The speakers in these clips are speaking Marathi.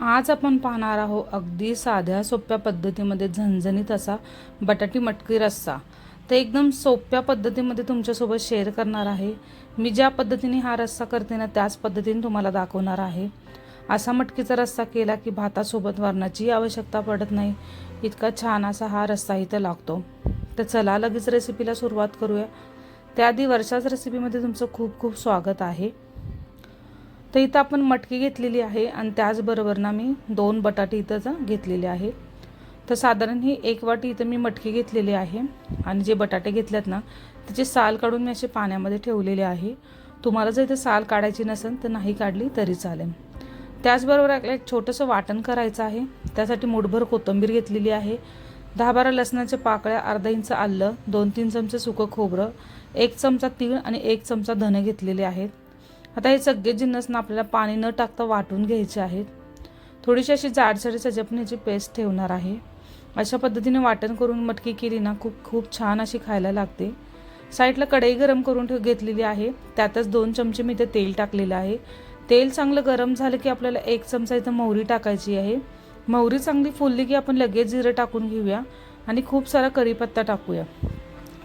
आज आपण पाहणार आहोत अगदी साध्या सोप्या पद्धतीमध्ये झणझणीत असा बटाटी मटकी रस्सा. तर एकदम सोप्या पद्धतीमध्ये तुमच्यासोबत शेअर करणार आहे. मी ज्या पद्धतीने हा रस्सा करते ना त्याच पद्धतीने तुम्हाला दाखवणार आहे. असा मटकीचा रस्सा केला की भातासोबत वरणाची आवश्यकता पडत नाही. इतका छान असा हा रस्सा इथं लागतो. तर चला लगेच रेसिपीला सुरुवात करूया. त्याआधी वर्षाच रेसिपीमध्ये तुमचं खूप खूप स्वागत आहे. तर इथं आपण मटकी घेतलेली आहे आणि त्याचबरोबर ना मी दोन बटाटे इथं घेतलेले आहे. तर साधारण ही एक वाटी इथं मी मटकी घेतलेली आहे आणि जे बटाटे घेतल्यात ना त्याचे साल काढून मी असे पाण्यामध्ये ठेवलेले आहे. तुम्हाला जर इथं साल काढायची नसेल तर नाही काढली तरी चालेल. त्याचबरोबर आपल्याला एक छोटंसं वाटण करायचं आहे. त्यासाठी मुठभर कोथिंबीर घेतलेली आहे. दहा बारा लसणाच्या पाकळ्या अर्धा इंच आलं दोन तीन चमचे सुकं खोबरं एक चमचा तीळ आणि एक चमचा धने घेतलेले आहेत. आता हे सगळे जिन्नस ना आपल्याला पाणी न टाकता वाटून घ्यायचे आहेत. थोडीशी अशी जाडसरी सजपण्याची पेस्ट ठेवणार आहे. अशा पद्धतीने वाटण करून मटकी केली ना खूप खूप छान अशी खायला लागते. साईडला कढई गरम करून ठेव घेतलेली आहे. त्यातच दोन चमचे मी इथे तेल टाकलेलं आहे. तेल चांगलं गरम झालं की आपल्याला एक चमचा इथं मोहरी टाकायची आहे. मोहरी चांगली फुलली की आपण लगेच जिरं टाकून घेऊया आणि खूप सारा कढीपत्ता टाकूया.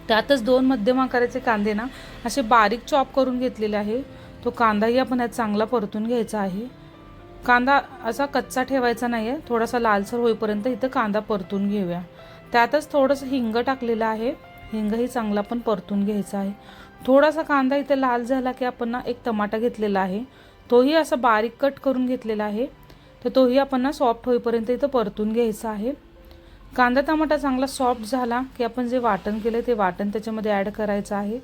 त्यातच दोन मध्यम आकाराचे कांदे ना असे बारीक चॉप करून घेतलेले आहे. तो कांदाही आपण यात चांगला परतून घ्यायचा आहे. कांदा असा कच्चा ठेवायचा नाही आहे थोडासा लालसर होईपर्यंत इथं कांदा परतून घेऊया. त्यातच थोडंसं हिंग टाकलेलं आहे. हिंगही चांगला पण परतून घ्यायचा आहे. थोडासा कांदा इथं लाल झाला की आपण ना एक टमाटा घेतलेला आहे. तोही असा बारीक कट करून घेतलेला आहे. तर तोही आपण ना सॉफ्ट होईपर्यंत इथं परतून घ्यायचा आहे. कांदा टमाटा चांगला सॉफ्ट झाला की आपण जे वाटण केलं ते वाटण त्याच्यामध्ये ॲड करायचं आहे.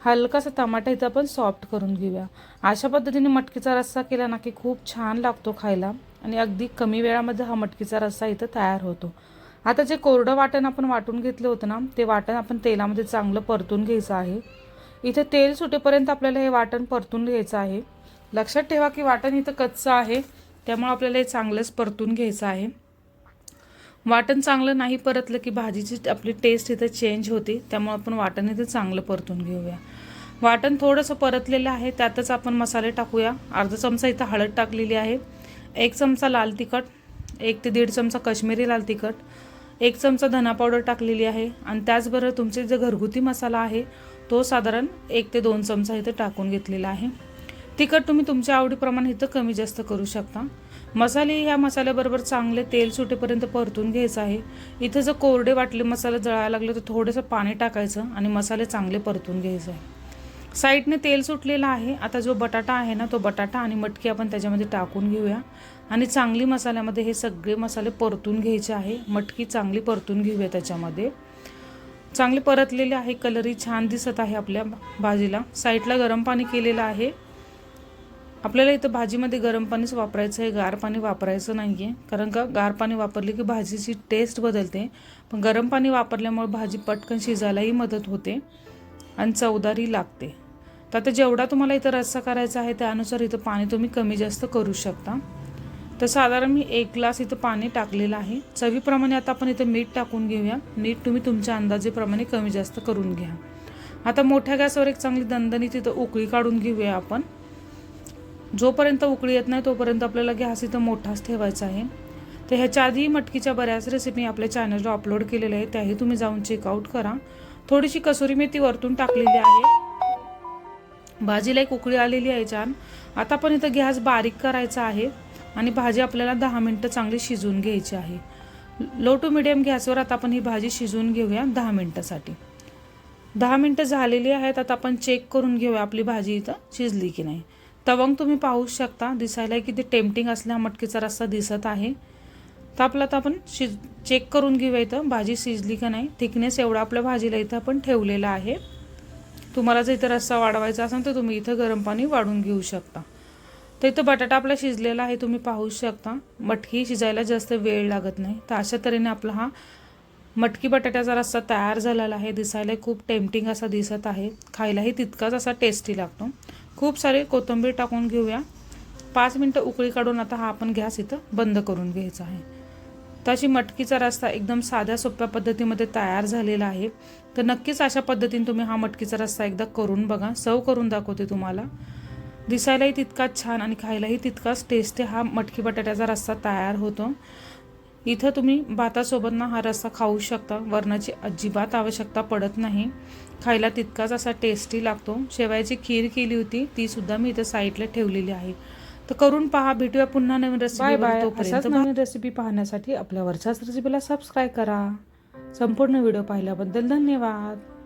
हलकासा टमाटा इथं आपण सॉफ्ट करून घेऊया. अशा पद्धतीने मटकीचा रस्सा केला ना की खूप छान लागतो खायला आणि अगदी कमी वेळामध्ये हा मटकीचा रस्सा इथं तयार होतो. आता जे कोरडं वाटण आपण वाटून घेतलं होतं ना ते वाटण आपण तेलामध्ये चांगलं परतून घ्यायचं आहे. इथे तेल सुटेपर्यंत आपल्याला हे वाटण परतून घ्यायचं आहे. लक्षात ठेवा की वाटण इथं कच्चं आहे त्यामुळे आपल्याला हे चांगलंच परतून घ्यायचं आहे. वाटण चांगलं नाही परतलं की भाजीची आपली टेस्ट इथं चेंज होते त्यामुळे आपण वाटण इथं चांगलं परतून घेऊया. वाटण थोडंसं परतलेलं आहे त्यातच आपण मसाले टाकूया. अर्धा चमचा इथं हळद टाकलेली आहे. एक चमचा लाल तिखट एक ते दीड चमचा कश्मीरी लाल तिखट एक चमचा धना पावडर टाकलेली आहे. आणि त्याचबरोबर तुमचे जे घरगुती मसाला आहे तो साधारण एक ते दोन चमचा इथं टाकून घेतलेला आहे. तिखट तुम्ही तुमच्या आवडीप्रमाणे इथं कमी जास्त करू शकता. मसाले ह्या मसाल्याबरोबर चांगले तेल सुटेपर्यंत परतून घ्यायचं आहे. इथं जर कोरडे वाटले मसाले जळायला लागले तर थोडंसं पाणी टाकायचं आणि मसाले चांगले परतून घ्यायचं आहे. साईडने तेल सुटलेलं आहे. आता जो बटाटा आहे ना तो बटाटा आणि मटकी आपण त्याच्यामध्ये टाकून घेऊया. आणि चांगली मसाल्यामध्ये हे सगळे मसाले परतून घ्यायचे आहे. मटकी चांगली परतून घेऊया त्याच्यामध्ये. चांगले परतलेले आहे कलरही छान दिसत आहे आपल्या भाजीला. साईडला गरम पाणी केलेलं आहे. आपल्याला इथं भाजीमध्ये गरम पाणीच वापरायचं आहे. गार पाणी वापरायचं नाही आहे कारण का गार पाणी वापरले की भाजीची टेस्ट बदलते. पण गरम पाणी वापरल्यामुळे भाजी पटकन शिजायलाही मदत होते. आणि चवदारी लागते. तर आता जेवढा तुम्हाला इथं रस्सा करायचा आहे त्यानुसार इथं पाणी तुम्ही कमी जास्त करू शकता. तर साधारण मी एक ग्लास इथं पाणी टाकलेलं आहे. चवीप्रमाणे आता आपण इथं मीठ टाकून घेऊया. मीठ तुम्ही तुमच्या अंदाजेप्रमाणे कमी जास्त करून घ्या. आता मोठ्या गॅसवर एक चांगली दणदणी तिथं उकळी काढून घेऊया आपण. जोपर्यंत उकळी येत नाही तोपर्यंत आपल्याला गॅस इथं मोठाच ठेवायचा आहे. तर ह्याच्या आधी मटकीच्या बऱ्याच रेसिपी आपल्या चॅनलवर अपलोड केलेल्या आहेत. त्याही तुम्ही जाऊन चेकआउट करा. थोडीशी कसुरी मेथी वरतून टाकलेली आहे. भाजीला एक उकळी आलेली आहे छान आता पण इथं गॅस बारीक करायचा आहे आणि भाजी आपल्याला दहा मिनटं चांगली शिजवून घ्यायची आहे. लो टू मिडियम गॅसवर आता आपण ही भाजी शिजवून घेऊया दहा मिनटासाठी. दहा मिनटं झालेली आहेत आता आपण चेक करून घेऊया आपली भाजी इथं शिजली की नाही. तवंग तुम्ही पाहू शकता दिसायला किती टेम्पटिंग असल्या मटकीचा रस्ता दिसत आहे. तर आपला तर आपण शिज चेक करून घेऊया इथं भाजी शिजली का नाही. थिकनेस एवढा आपल्या भाजीला इथं आपण ठेवलेला आहे. तुम्हाला जर इथं रस्सा वाढवायचा असेल तर तुम्ही इथं गरम पाणी वाढून घेऊ शकता. तर इथं बटाटा आपला शिजलेला आहे तुम्ही पाहू शकता. मटकी शिजायला जास्त वेळ लागत नाही. तर अशा तऱ्हेने आपला हा मटकी बटाट्याचा रस्सा तयार झालेला आहे. दिसायला खूप टेम्पटिंग असा दिसत आहे. खायलाही तितकाच असा टेस्टी लागतो. खूप सारे कोथिंबीर टाकून घेऊया. पाच मिनटं उकळी काढून आता हा आपण गॅस इथं बंद करून घ्यायचा आहे. अशी मटकीचा रस्ता एकदम साध्या सोप्या पद्धतीमध्ये तयार झालेला आहे. तर नक्कीच अशा पद्धतीने तुम्ही हा मटकीचा रस्ता एकदा करून बघा. सव करून दाखवते तुम्हाला. दिसायलाही तितकाच छान आणि खायलाही तितकाच टेस्टी हा मटकी बटाट्याचा रस्सा तयार होतो. इथं तुम्ही भातासोबत ना हा रस्सा खाऊ शकता. वरणाची अजिबात आवश्यकता पडत नाही. खायला तितकाच असा टेस्टी लागतो. शेवयाची खीर केली होती ती सुद्धा मी इथं साईडला ठेवलेली आहे. तर करून पहा भेटूया पुन्हा नवीन रेसिपी बाय. तोपर्यंत. नवीन रेसिपी पाहण्यासाठी आपल्या वरच्याच रेसिपीला सबस्क्राईब करा. संपूर्ण व्हिडिओ पाहिल्याबद्दल धन्यवाद.